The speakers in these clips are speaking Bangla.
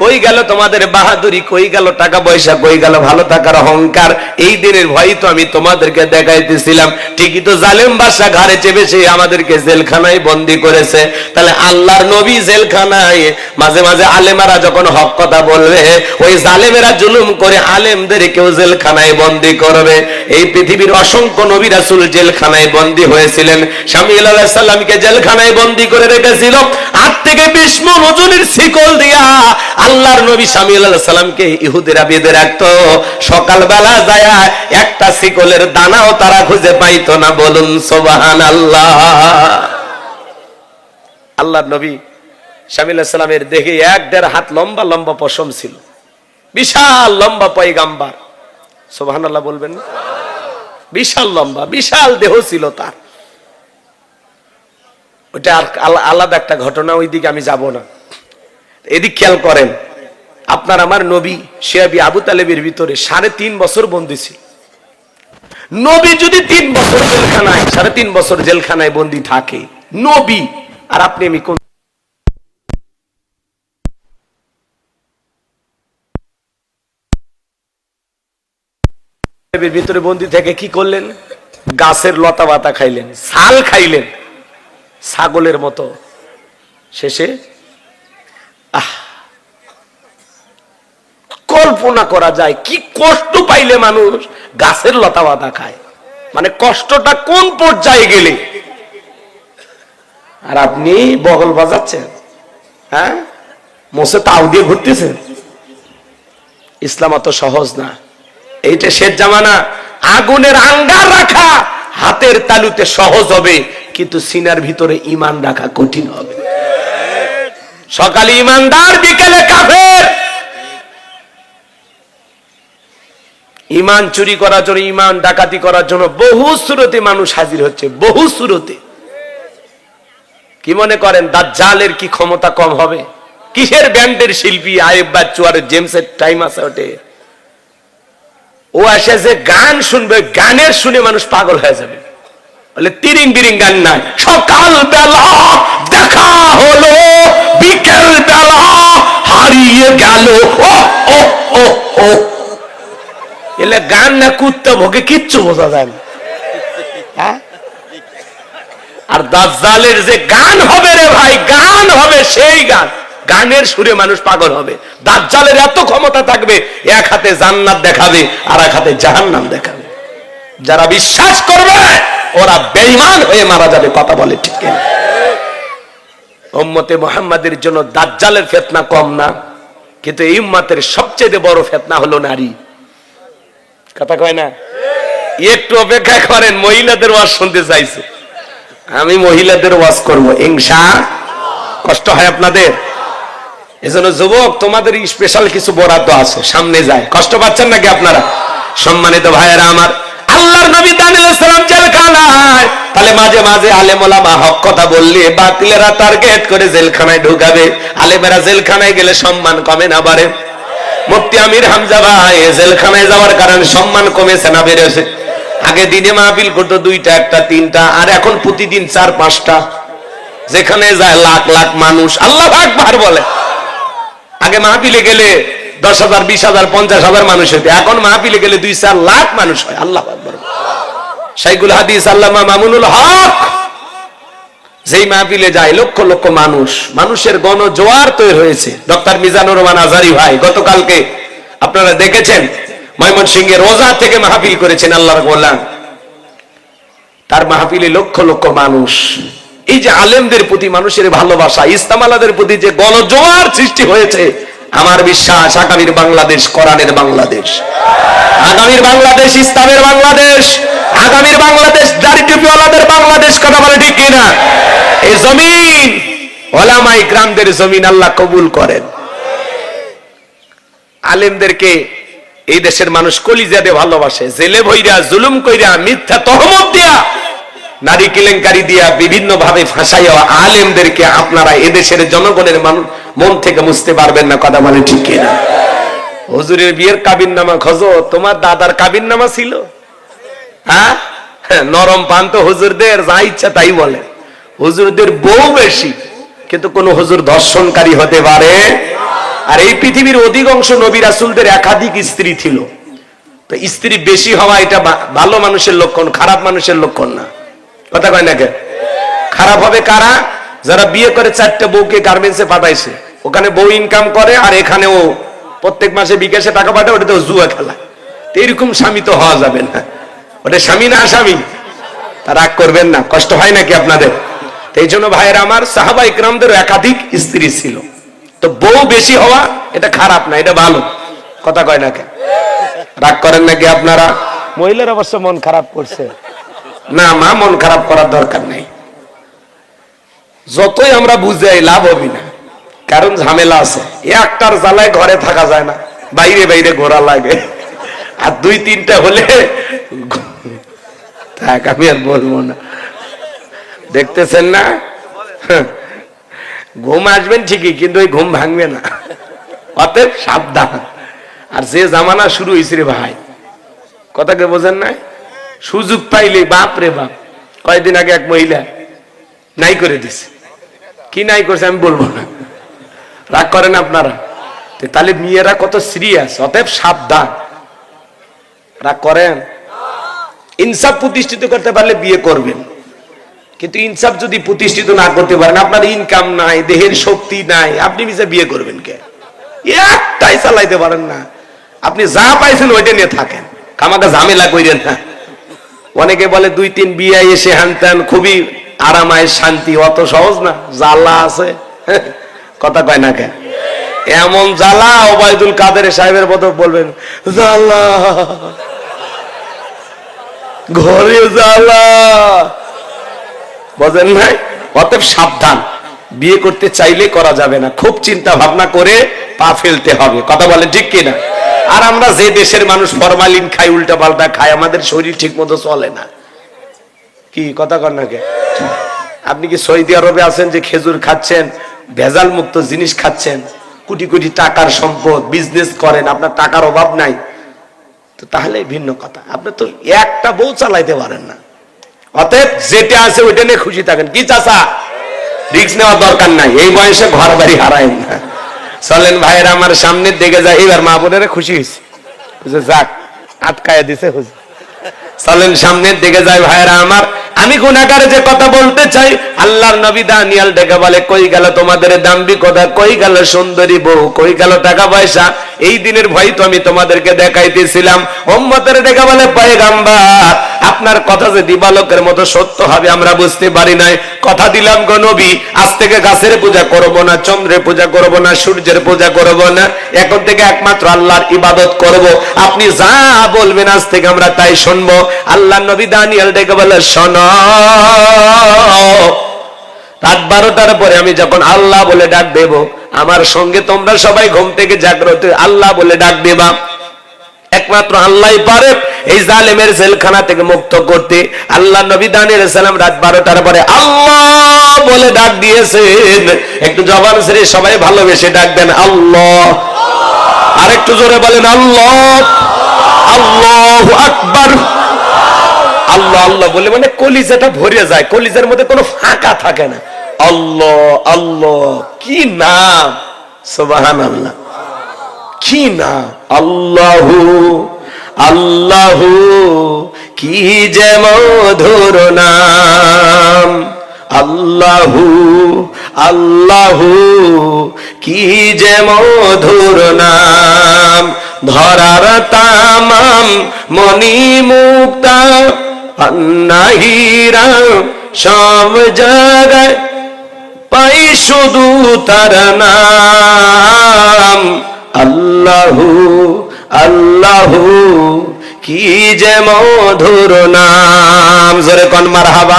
কই গেল তোমাদের বাহাদুরি? কই গেল টাকা পয়সা? কই গেল ভালো থাকার অহংকার? এই দিনের ভয় তো আমি তোমাদেরকে দেখাইতেছিলাম। ঠিকই তো জালেম বাসা ঘাড়ে চেপে সে আমাদেরকে জেলখানায় বন্দি করেছে। তাহলে আল্লাহর নবী জেলখানায় মাঝে মাঝে আলেমারা যখন হক কথা বলবে, ওই জালেমেরা জুলুম করে আলেমদের কেউ জেলখানায় বন্দি করবে। এই পৃথিবীর অসংখ্য নবী রাসূল জেলখানায় বন্দি হয়েছিলেন। স্বামী আলাইহিস সালামকে জেলখানায় বন্দি করে রেখেছিল। থেকে বিশ ওজনের শিকল দিয়া আল্লাহর নবী স্বামী আলাইহিস সালামকে ইহুদিরা বেঁধে রাখতো। সকালবেলা যায় একটা শিকলের দানাও তারা খুঁজে পাইতো না। বলুন, সুবহানাল্লাহ। আল্লাহর নবী স্বামী সালামের দেখে এক দেড় হাত লম্বা লম্বা পশম ছিল। বিশাল লম্বা পয়গাম্বার। সুবহানাল্লাহ বলবেন বিশাল লম্বা, বিশাল দেহ ছিল তার। ওটা আর আলা- আলাদা একটা ঘটনা ওই দিকে আমি যাব না। এদিক খেয়াল করেন, আপনার আমার নবী শেয়াবি আবু তালেবের ভিতরে সাড়ে তিন বছর বন্দি ছিল। নবী যদি তিন বছর জেলখানায়, সাড়ে তিন বছর জেলখানায় থাকে, নবী, আর আপনি আমি কোন ভিতরে বন্দি থেকে কি করলেন? গাছের লতা বাতা খাইলেন, ছাল খাইলেন। ছাগলের মতো। শেষে, আহ, কল্পনা করা যায় কি কষ্ট পাইলে মানুষ গাছের লতা বাতা খায়। মানে কষ্টটা কোন পর্যায়ে গেলে? আর আপনি বগল বাজাচ্ছেন হ্যাঁ? মোসে তাও দিয়ে ঘুরতেছেন। ইসলাম অত সহজ না। এইটা শেষ জামানা। আগুনের আঙ্গার রাখা হাতের তালুতে সহজ হবে। কিন্তু সিনার ভিতরে ইমান রাখা কঠিন হবে। সকালে ইমানদার বিকেলে কাফের। ইমান চুরি করার জন্য ইমান ডাকাতি করার জন্য বহু সুরতে মানুষ হাজির হচ্ছে, বহু সুরতে। কি মনে করেন, দাজ্জালের কি ক্ষমতা কম হবে? কিসের ব্যান্ডের শিল্পী আয়েব বাচ্চু আর জেমসের টাইম আছে ওটে? ও আসে যে গান শুনবে, গানের শুনে মানুষ পাগল হয়ে যাবে। বলে তিরিং বিরিং গান নাই সকাল বেলা দেখা হলো বিকেল বেলা হারিয়ে গেল। ও ও ও ও। এলে গান না কুত্তা ভোগে কিচ্ছু বোঝা যায় না। হ্যাঁ? আর দাজ্জালের যে গান হবে রে ভাই, গান হবে সেই গান। গানের সুরে মানুষ পাগল হবে। দাজ্জালের এত ক্ষমতা থাকবে, এক হাতে জান্নাত দেখাবে, আর এক হাতে জাহান্নাম দেখাবে। যারা বিশ্বাস করবে ওরা বেঈমান হয়ে মারা যাবে, কথা বলে ঠিক উম্মতে মুহাম্মাদের জন্য দাজ্জালের ফেতনা কম না, কিন্তু এই উম্মাতের সবচেয়ে বড় ফেতনা হলো নারী। কথা কয় না? একটু অপেক্ষা করেন, মহিলাদের ওয়াজ শুনতে চাইছে। আমি মহিলাদের ওয়াজ করব ইংসা কষ্ট হয় আপনাদের? এজন্য যুবক, তোমাদের স্পেশাল কিছু বরাদ্দ আছে, সামনে যায়। কষ্ট পাচ্ছেন নাকি আপনারা? সম্মানিত ভাইয়েরা আমার আল্লাহর নবী দানিল সালাম জেলখানায়। তাহলে মাঝে মাঝে আলেম ওলামা হক কথা বললে বাতিলেরা টার্গেট করে জেলখানায় ঢুকাবে। আলেমেরা জেলখানায় গেলে সম্মান কমে না বাড়ে। মুফতি আমির হামজা ভাই, জেলখানায় যাওয়ার কারণে সম্মান কমেছে না বেড়েছে। আগে দিনে মাহফিল করতো দুইটা, একটা, তিনটা, আর এখন প্রতিদিন চার, পাঁচটা। যেখানে যায় লাখ লাখ মানুষ। আল্লাহ আকবার বলে। আগে মাহফিলে গেলে দশ হাজার, বিশ হাজার, পঞ্চাশ হাজার মানুষ হইতে। এখন মাহফিলে গেলে দুই চার লাখ মানুষ হয়। আল্লাহ শাইকুল হাদিস, আল্লামা মামুনুল হক। যেই মাহফিলে যায়, লক্ষ লক্ষ মানুষ। মানুষের গণ জোয়ার তৈরি হয়েছে। ডক্টর মিজানুর রহমান আজারি ভাই, গতকালকে আপনারা দেখেছেন ময়মন সিংহের রোজা থেকে মাহফিল করেছেন আল্লাহর গোলাম। তার মাহফিলে লক্ষ লক্ষ মানুষ। এই যে আলেমদের প্রতি মানুষের ভালোবাসা, ইসলামালাদের প্রতি যে গণজোয়ার সৃষ্টি হয়েছে আমার বিশ্বাস, আগামীর বাংলাদেশ, কোরআনের বাংলাদেশ। আগামীর বাংলাদেশ, ইসলামের বাংলাদেশ। আগামীর বাংলাদেশ, দাড়ি বাংলাদেশ, কথা বলে ঠিক কিনা? এই জমিন, ওলামাই গ্রামদের জমিন আল্লাহ কবুল করেন। আলেমদেরকে এই দেশের মানুষ কলিজাদে ভালোবাসে, জেলে ভইরা, জুলুম কইরা, মিথ্যা তহমত দিয়া, নারী কেলেঙ্কারি দিয়া বিভিন্ন ভাবে ফাঁসাইয়া আলেমদেরকে আপনারা এদেশের জনগণের মানুষ মন থেকে বুঝতে পারবেন না কথা বলে ঠিক কিনা? হুজুরের বিয়ের কাবিন নামা খোঁজো তোমার দাদার কাবিন নামা ছিল? হ্যাঁ? হ্যাঁ, নরম পান্ত হুজুরদের যা ইচ্ছা তাই বলে। হুজুরদের বউ বেশি কিন্তু কোন হুজুর ধর্ষণকারী হতে পারে? আর এই পৃথিবীর অধিকাংশ নবী রাসুলদের একাধিক স্ত্রী ছিল। তো স্ত্রী বেশি হওয়া এটা ভালো মানুষের লক্ষণ খারাপ মানুষের লক্ষণ না। কথা কয় না কে খারাপ হবে কারা? যারা বিয়ে করে চারটা বউকে গার্মেন্টসে পাঠাইছে। ওখানে বউ ইনকাম করে আর এখানে ও প্রত্যেক মাসে বিকাশে টাকা পাঠায় ওটা তো জুয়া খেলা। তো এরকম স্বামী তো হওয়া যাবে না। ওটা স্বামী না স্বামী রাগ করবেন না কষ্ট হয় নাকি আপনাদের? এই জন্য ভাইয়ের আমার সাহাবা ইকরামদের একাধিক স্ত্রী ছিল। তো বউ বেশি হওয়া এটা খারাপ না এটা ভালো। কথা কয় না কে রাগ করেন নাকি আপনারা? মহিলার অবশ্য মন খারাপ করছে। না মা মন খারাপ করার দরকার নেই। যতই আমরা বুঝাই লাভ হবি না। কারণ ঝামেলা আছে। একটার জ্বালায় ঘরে থাকা যায় না, বাইরে বাইরে ঘোরা লাগে। আর দুই তিনটা হলে থাক, আমি আর বলব না। দেখতেছেন না? ঘুম আসবেন ঠিকই, কিন্তু ওই ঘুম ভাঙবে না। অতএব সাবধান। আর যে জামানা শুরু হয়েছে রে ভাই, কথাকে বোঝেন না সুযোগ পাইলে বাপ রে বাপ কয়েকদিন আগে এক মহিলা নাই করে দিছে। কি নাই করছে আমি বলব না। রাগ করেন আপনারা। তাহলে মেয়েরা কত সিরিয়াস অতএব সাবধান। রাগ করেন? ইনসাফ প্রতিষ্ঠিত করতে পারলে বিয়ে করবেন। কিন্তু ইনসাফ যদি প্রতিষ্ঠিত না করতে পারেন, আপনার ইনকাম নাই, দেহের শক্তি নাই, আপনি নিজে বিয়ে করবেন কে? একটাই চালাইতে পারেন না। আপনি যা পাইছেন ওইটা নিয়ে থাকেন। আমাকে ঝামেলা কইরেন না। অনেকে বলে দুই, তিন বিয়ে এসে হানতেন, খুবই আরামায় শান্তি, অত সহজ না, জ্বালা আছে। কথা কয় না কেন? এমন জ্বালা ওবায়দুল কাদের সাহেবের মতো বলবেন, জ্বালা, ঘরে জ্বালা। বোঝেন নাই? অতএব সাবধান। বিয়ে করতে চাইলে করা যাবে না। খুব চিন্তা ভাবনা করে পা ফেলতে হবে। কথা বলে ঠিক কিনা? আর আমরা যে দেশের মানুষ ফরমালিন খাই, উল্টা পাল্টা খাই, আমাদের শরীর ঠিক মতো চলে না। কি, কথা কর না কে আপনি কি সৌদি আরবে আছেন যে খেজুর খাচ্ছেন? ভেজাল মুক্ত জিনিস খাচ্ছেন, কোটি কোটি টাকার সম্পদ বিজনেস করেন, আপনার টাকার অভাব নাই। তো তাহলে ভিন্ন কথা। আপনি তো একটা বউ চালাইতে পারেন না। অতএব যেটা আছে ওইটা নিয়ে খুশি থাকেন। কি চাষা রিক্স নেওয়ার দরকার নাই। এই বয়সে ঘর বাড়ি হারায় না। চলেন ভাইয়ের, আমার সামনে দেখে যায় এবার মা বোনেরা খুশি হয়েছে। যাক, আটকায় দিছে হুজুর। চলেন সামনের দিকে যায় ভাইরা আমার, আমি গুণাগারে যে কথা বলতে চাই, আল্লাহর নবী দানিয়াল ডেকে বলে, কই গেল তোমাদের দাম্বি কথা কই গেল সুন্দরী বউ? কই গেল টাকা পয়সা? এই দিনের ভয় তো আমি তোমাদেরকে দেখাইতেছিলাম। ওম্মতের ডেকে বলে, পয়গাম্বার, আপনার কথা যে দিবালকের মতো সত্য হবে আমরা বুঝতে পারি নাই। কথা দিলাম গো নবী, আজ থেকে গাছের পূজা করব না, চন্দ্রের পূজা করব না, সূর্যের পূজা করব না। এখন থেকে একমাত্র আল্লাহর ইবাদত করব। আপনি যা বলবেন আজ থেকে আমরা তাই শুনব। আল্লাহ নবী দানিয়াল ডেকে বলে, শোনো, রাত বারোটার পরে আমি যখন আল্লাহ বলে ডাক দেব, আমার সঙ্গে তোমরা সবাই ঘুম থেকে জাগ্রত আল্লাহ বলে ডাক দেবা। একমাত্র আল্লাহ পারে এই জালেমের জেলখানা থেকে মুক্ত করতে। আল্লাহ নবী দানির সালাম রাত বারোটার পরে আল্লাহ বলে ডাক দিয়েছেন। একটু জবান ছেড়ে সবাই ভালোবেসে ডাক দেন, আল্লাহ। আর একটু জোরে বলেন, আল্লাহ। আল্লাহ আকবার। আল্লাহ আল্লাহ বলে মানে কলিজাটা ভরে যায়, কলিজার মধ্যে কোনো ফাঁকা থাকে না। আল্লাহ আল্লাহ, কি নাম? সুবাহান আল্লাহ কি নাম? আল্লাহু আল্লাহু, কি যে মধুর নাম? আল্লাহু আল্লাহু, কি যে মধুর নাম? ধরার তামাম মনি মুক্তা নাহিরা সব জায়গায় পাই শুধু তার নাম। আল্লাহু আল্লাহু, কি যে মধুর নাম। জোরে কন মার হাবা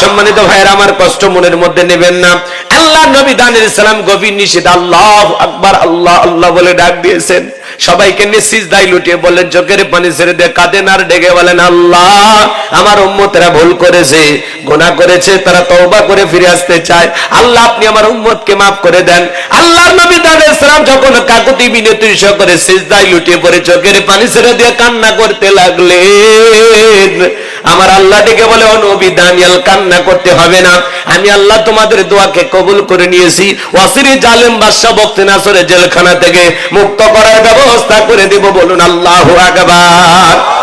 সম্মানিত ভাইয়ের, আমার কষ্ট মনের মধ্যে নেবেন না। আল্লাহ নবী দানের সালাম গভীর নিষেধ, আল্লাহ আকবার, আল্লাহ আল্লাহ বলে ডাক দিয়েছেন। সবাইকে নিশ্চিস দায় লুটিয়ে বললেন চোখের পানি ছেড়ে দিয়ে কাঁদেন আর ডেকে বলেন, আল্লাহ, আমার উম্মতেরা ভুল করেছে গোনা করেছে, তারা তওবা করে ফিরে আসতে চায়। আল্লাহ, আপনি আমার উম্মতকে মাফ করে দেন। আল্লাহর নবী সালাম যখন কাকুতি করে লুটিয়ে পড়ে চোখের পানি ছেড়ে দিয়ে কান্না করতে লাগলেন। আমার আল্লাহ ডেকে বলে, ও দানিয়াল, কান্না করতে হবে না। আমি আল্লাহ তোমাদের দোয়াকে কবুল করে নিয়েছি। ওয়াসিরি জালেম জেলখানা থেকে মুক্ত করার ব্যবস্থা করে দেব বলুন আল্লাহ আকবার।